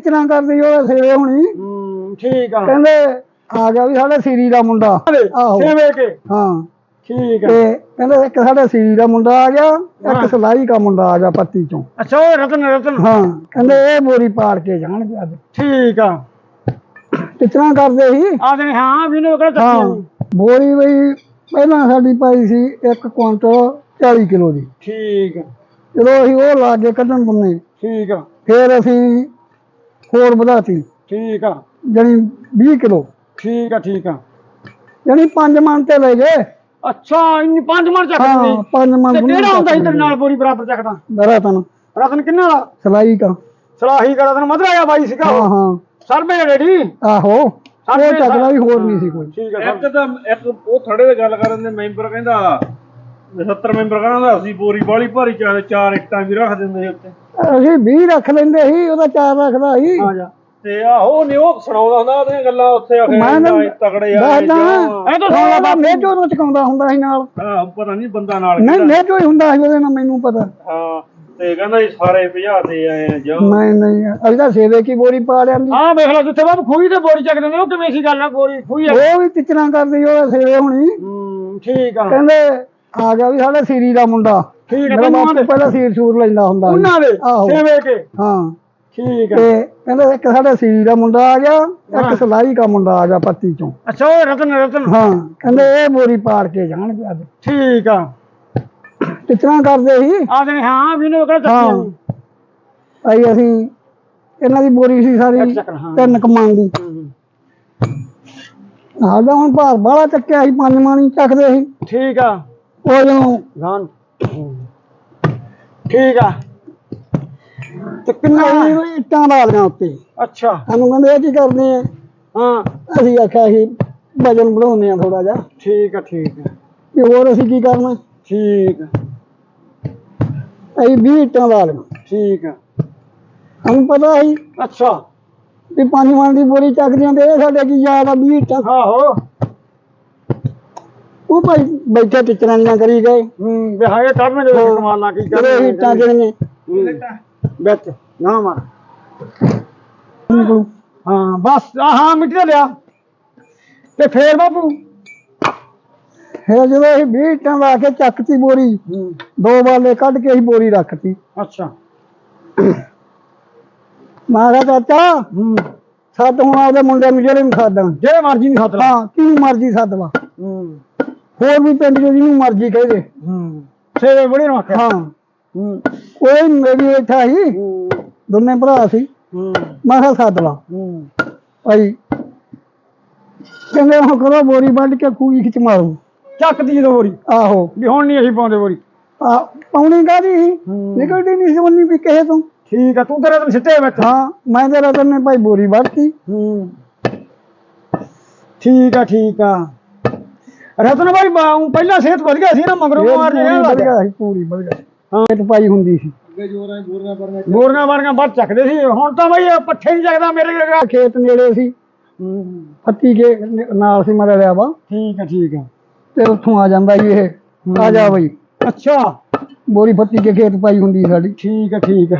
ਟਿਚਰਾਂ ਕਰਦੀ ਉਹ ਸੇਵੇ ਹੁਣੀ? ਹੂੰ ਠੀਕ ਆ। ਕਹਿੰਦੇ ਆ ਗਿਆ ਵੀ ਸਾਡੇ ਸੀਰੀ ਦਾ ਮੁੰਡਾ। ਆਹੋ। ਸੇਵੇ ਕੇ। ਹਾਂ। ਠੀਕ ਆ। ਤੇ ਕਹਿੰਦੇ ਇੱਕ ਸਾਡੇ ਸੀਰੀ ਦਾ ਮੁੰਡਾ ਆ ਗਿਆ ਹਾਂ। ਇੱਕ ਸਲਾਈ ਦਾ ਮੁੰਡਾ ਆ ਗਿਆ ਪੱਤੀ ਚੋਂ। ਅੱਛਾ ਉਹ ਰਤਨ ਰਤਨ। ਹਾਂ ਕਹਿੰਦੇ ਇਹ ਬੋਰੀ ਪਾੜ ਕੇ ਜਾਣਗੇ ਅੱਜ। ਠੀਕ ਆ। ਟਿਚਰਾਂ ਕਰਦੇ ਸੀ? ਆ ਦੇ ਹਾਂ ਵੀ ਨੇ ਕਿਹੜਾ ਹਾਂ ਬੋਰੀ ਬਈ ਪਹਿਲਾਂ ਸਾਡੀ ਪਾਈ ਸੀ 1 ਕੁਇੰਟਲ 40 ਕਿਲੋ ਦੀ। ਠੀਕ ਆ। ਜਦੋਂ ਅਸੀਂ ਉਹ ਲਾ ਕੇ ਕੱਢਣ ਬੰਨੇ ਠੀਕ ਆ। ਫਿਰ ਅਸੀਂ ਹੋਰ ਵਧਾਤੀ। ਠੀਕ ਆ। ਜਾਣੀ 20 ਕਿਲੋ। ਠੀਕ ਆ ਠੀਕ ਆ। ਜਾਣੀ 5 ਮਣ ਤੇ ਲੈ ਗਏ ਅੱਛਾ ਇੰਨੀ ਪੰਜ ਮਣ ਚੱਕ ਹਾਂ ਲਈ 5 ਮਣ ਤੇ ਕਿਹੜਾ ਹੁੰਦਾ ਸੀ ਤੇਰੇ ਨਾਲ ਬੋਰੀ ਬਰਾਬਰ ਚੱਕਦਾ? ਰਤਨ ਰਤਨ ਕਿੰਨਾ ਵਾਲਾ ਸਲਾਈ ਦਾ ਸਲਾਹੀ ਦਾ ਰਤਨ ਮਧਰਾ ਆ ਬਾਈ ਸੀਗਾ ਹਾਂ ਹਾਂ। ਸਰਬੇ ਰੈਡੀ ਆਹੋ। ਉਹ ਚੱਕਦਾ ਵੀ ਹੋਰ ਨਹੀਂ ਸੀ ਕੋਈ। ਠੀਕ ਆ ਇੱਕ ਤਾਂ ਇੱਕ ਉਹ ਥੜੇ ਦੇ ਗੱਲ ਕਰਨ ਦੇ ਮੈਂਬਰ ਕਹਿੰਦਾ 70 ਮੈਂਬਰ ਕਹਿੰਦਾ ਅਸੀਂ ਬੋਰੀ ਬਾਲੀ ਭਾਰੀ ਚਾਰ ਚਾਰ ਇੱਟਾਂ ਵੀ ਰੱਖ ਦਿੰਦੇ ਉੱਤੇ ਅਸੀਂ 20 ਰੱਖ ਲੈਂਦੇ ਸੀ ਉਹਦਾ ਚਾਰ ਰੱਖਦਾ ਸੀ। ਆ ਜਾ ਤੇ ਆਹੋ ਨੇ ਉਹ ਸੁਣਾਉਂਦਾ ਹੁੰਦਾ ਉਹਦੀਆਂ ਗੱਲਾਂ ਉੱਥੇ ਆ ਮੈਂ ਨਾ ਤਗੜੇ ਆ ਦੱਸਦਾ ਇਹ ਤਾਂ ਹਾਂ ਬਾਬਾ ਮੇਜੋ ਨੂੰ ਚਕਾਉਂਦਾ ਹੁੰਦਾ ਸੀ ਨਾਲ। ਹਾਂ ਪਤਾ ਨਹੀਂ ਬੰਦਾ ਨਾਲ ਨਹੀਂ ਕਿਹੜਾ। ਮੇਜੋ ਹੀ ਹੁੰਦਾ ਸੀ ਉਹਦੇ ਨਾਲ ਮੈਨੂੰ ਪਤਾ। ਹਾਂ ਤੇ ਕਹਿੰਦਾ ਜੀ ਸਾਰੇ ਭਜਾਤੇ ਆਏ ਆ ਜੋ ਮੈਂ ਨਹੀਂ ਅਸੀਂ ਤਾਂ ਸੇਵੇ ਕੀ ਬੋਰੀ ਪਾ ਲਿਆਂਦੀ। ਹਾਂ ਵੇਖ ਲਓ ਜਿੱਥੇ ਬਾਬੂ ਖੂਹੀ ਤੇ ਬੋਰੀ ਚੱਕ ਦਿੰਦੇ ਉਹ ਕਿਵੇਂ ਸੀ ਗੱਲ ਆ ਬੋਰੀ ਖੂਹੀ ਆ। ਉਹ ਵੀ ਟਿਚਰਾਂ ਕਰਦੀ ਉਹ ਸੇਵੇ ਹੁਣੀ। ਹੂੰ ਠੀਕ ਆ। ਕਹਿੰਦੇ ਆ ਗਿਆ ਵੀ ਸਾਡੇ ਸੀਰੀ ਦਾ ਮੁੰਡਾ। ਠੀਕ ਮੇਰਾ ਬਾਪ ਪਹਿਲਾਂ ਸੀਰ ਸੂਰ ਲੈਂਦਾ ਹੁੰਦਾ ਸੀ। ਉਹਨਾਂ ਦੇ ਆਹੋ। ਸੇਵੇ ਕੇ? ਹਾਂ। ਠੀਕ ਆ ਤੇ ਕਹਿੰਦੇ ਇੱਕ ਸਾਡੇ ਸੀਰੀ ਦਾ ਮੁੰਡਾ ਆ ਗਿਆ ਹਾਂ। ਇੱਕ ਸਲਾਈ ਦਾ ਮੁੰਡਾ ਆ ਗਿਆ ਪੱਤੀ ਚੋਂ। ਅੱਛਾ ਉਹ ਰਤਨ ਰਤਨ। ਹਾਂ ਕਹਿੰਦੇ ਇਹ ਬੋਰੀ ਪਾੜ ਕੇ ਜਾਣਗੇ ਅੱਜ। ਠੀਕ ਆ। ਟਿਚਰਾਂ ਕਰਦੇ ਸੀ। ਆ ਦੇ ਹਾਂ ਵੀ ਨੇ ਕਿਹੜਾ ਹਾਂ। ਆਈ ਅਸੀਂ ਇਹਨਾਂ ਦੀ ਬੋਰੀ ਸੀ ਸਾਰੀ ਹਾਂ। ਤਿੰਨ ਕਮਾਨ ਦੀ। ਸਾਡਾ ਹੁਣ ਭਾਰ ਬਾਹਲਾ ਚੱਕਿਆ ਸੀ ਪੰਜ ਮਾਣੀ ਚੱਕਦੇ ਸੀ। ਠੀਕ ਆ। ਉਹ ਜਦੋਂ ਠੀਕ ਆ। ਤੇ ਕਿੰਨਾ ਅਸੀਂ ਇੱਟਾਂ ਬਾਲੀਆਂ ਉੱਤੇ। ਅੱਛਾ। ਸਾਨੂੰ ਕਹਿੰਦੇ ਇਹ ਕੀ ਕਰਦੇ ਆ ਹਾਂ। ਅਸੀਂ ਆਖਿਆ ਸੀ ਵਜਨ ਵਧਾਉਂਦੇ ਆ ਥੋੜਾ ਜਿਹਾ। ਠੀਕ ਆ ਠੀਕ ਆ। ਵੀ ਹੋਰ ਅਸੀਂ ਕੀ ਕਰਨਾ? ਠੀਕ ਆ। ਅਸੀਂ 20 ਇੱਟਾਂ ਬਾਲੀਆਂ ਠੀਕ ਆ। ਸਾਨੂੰ ਪਤਾ ਸੀ ਅੱਛਾ। ਵੀ ਮਾਣ ਦੀ ਬੋਰੀ ਚੱਕਦੀਆਂ ਤੇ ਇਹ ਸਾਡੇ ਕੀ ਯਾਦ ਆ 20 ਇੱਟਾਂ। ਆਹੋ। ਉਹ ਭਾਈ ਬੈਠੇ ਟਿਚਰਾਂ ਦੀਆਂ ਕਰੀ ਗਏ। ਹੂੰ ਵੀ ਹਾਏ ਕੱਢ ਮੈਂ ਦੇ ਹਾਂ। ਕਮਾਲ ਨਾ ਕੀ ਜਿਹੜੇ ਅਸੀਂ ਇੱਟਾਂ ਜਿਹੜੀਆਂ ਹੂੰ। ਵਿੱਚ ਨਾ ਮਾਰ। ਹਾਂ ਬਸ ਆਹ ਹਾਂ ਮਿੱਟੀ ਲਿਆ। ਤੇ ਫੇਰ ਬਾਬੂ ਫਿਰ ਜਦੋਂ ਅਸੀਂ 20 ਇੱਟਾਂ ਲਾ ਕੇ ਚੱਕਤੀ ਬੋਰੀ ਹੂੰ। ਦੋ ਬਾਲੇ ਕੱਢ ਕੇ ਅਸੀਂ ਬੋਰੀ ਰੱਖਤੀ। ਅੱਛਾ। ਮੈਂ ਕਿਹਾ ਚਾਚਾ ਹੂੰ। ਸੱਦ ਹੁਣ ਆਪਦੇ ਮੁੰਡੇ ਨੂੰ ਜਿਹੜੇ ਨੂੰ ਸੱਦਾਂ ਜਿਹੜੇ ਮਰਜ਼ੀ ਨਹੀਂ ਖਤਰਾ ਹਾਂ ਕਿਹਨੂੰ ਮਰਜ਼ੀ ਸੱਦ ਵਾ ਹੂੰ। ਹੋਰ ਵੀ ਪਿੰਡ ਦੇ ਜਿਹਨੂੰ ਮਰਜ਼ੀ ਕਹਦੇ ਹੂੰ। ਸੇਵੇ ਬੜੀ ਨੂੰ ਆਖਿਆ। ਹਾਂ। ਹੂੰ। ਕੋਈ ਮੇਰੀ ਬੈਠਾ ਸੀ। ਹੂੰ। ਦੋਨੇ ਭਰਾ ਸੀ। ਹੂੰ। ਮੈਂ ਕਿਹਾ ਸੱਦ ਲਾ। ਹੂੰ। ਭਾਈ ਕਹਿੰਦੇ ਉਹ ਕਰੋ ਬੋਰੀ ਵੱਢ ਕੇ ਖੂਹੀ ਖਿੱਚ ਮਾਰੂ। ਚੱਕਦੀ ਜਦੋਂ ਬੋਰੀ। ਆਹੋ। ਵੀ ਹੁਣ ਨਹੀਂ ਅਸੀਂ ਪਾਉਂਦੇ ਬੋਰੀ। ਆ ਪੌਣੀ ਕਾਦੀ। ਨਿਕਲਦੀ ਨਹੀਂ ਸੀ ਉਹਨੀ ਵੀ ਕਿਸੇ ਤੋਂ। ਠੀਕ ਆ ਤੂੰ ਤੇਰੇ ਤੋਂ ਸਿੱਟੇ ਵਿੱਚ। ਹਾਂ ਮੈਂ ਤੇ ਰਤਨ ਨੇ ਭਾਈ ਬੋਰੀ ਵੱਢਤੀ। ਹੂੰ। ਠੀਕ ਆ ਠੀਕ ਆ। ਰਤਨ ਭਾਈ ਬਾ- ਊਂ ਪਹਿਲਾਂ ਸਿਹਤ ਵਧ ਗਿਆ ਸੀ ਨਾ ਮਗਰੋਂ ਮਾਰ ਪੂਰੀ ਰਿਹਾ ਵੱਧ ਗਿਆ ਸੀ ਪੂਰੀ ਵੱਧ ਗਿਆ ਹਾਂ ਇਹ ਪਾਈ ਹੁੰਦੀ ਸੀ। ਅੱਗੇ ਜੋਰਾਂ ਬੋਰੀਆਂ ਪਰਨੇ ਬੋਰੀਆਂ ਬਾਰੀਆਂ ਵੱਧ ਚੱਕਦੇ ਸੀ। ਹੁਣ ਤਾਂ ਭਾਈ ਪੱਠੇ ਨਹੀਂ ਚੱਕਦਾ ਮੇਰੇ ਕੋਲ ਖੇਤ ਨੇੜੇ ਸੀ। ਹੂੰ। ਪੱਤੀ ਕੇ ਨਾਲ ਸੀ ਮਰਿਆ ਲਿਆ ਵਾ। ਠੀਕ ਆ ਠੀਕ ਆ। ਤੇ ਉੱਥੋਂ ਆ ਜਾਂਦਾ ਜੀ ਇਹ। ਆ ਜਾ ਬਈ। ਅੱਛਾ। ਬੋਰੀ ਫੱਤੀ ਕੇ ਖੇਤ ਪਾਈ ਹੁੰਦੀ ਸਾਡੀ। ਠੀਕ ਆ ਠੀਕ ਆ।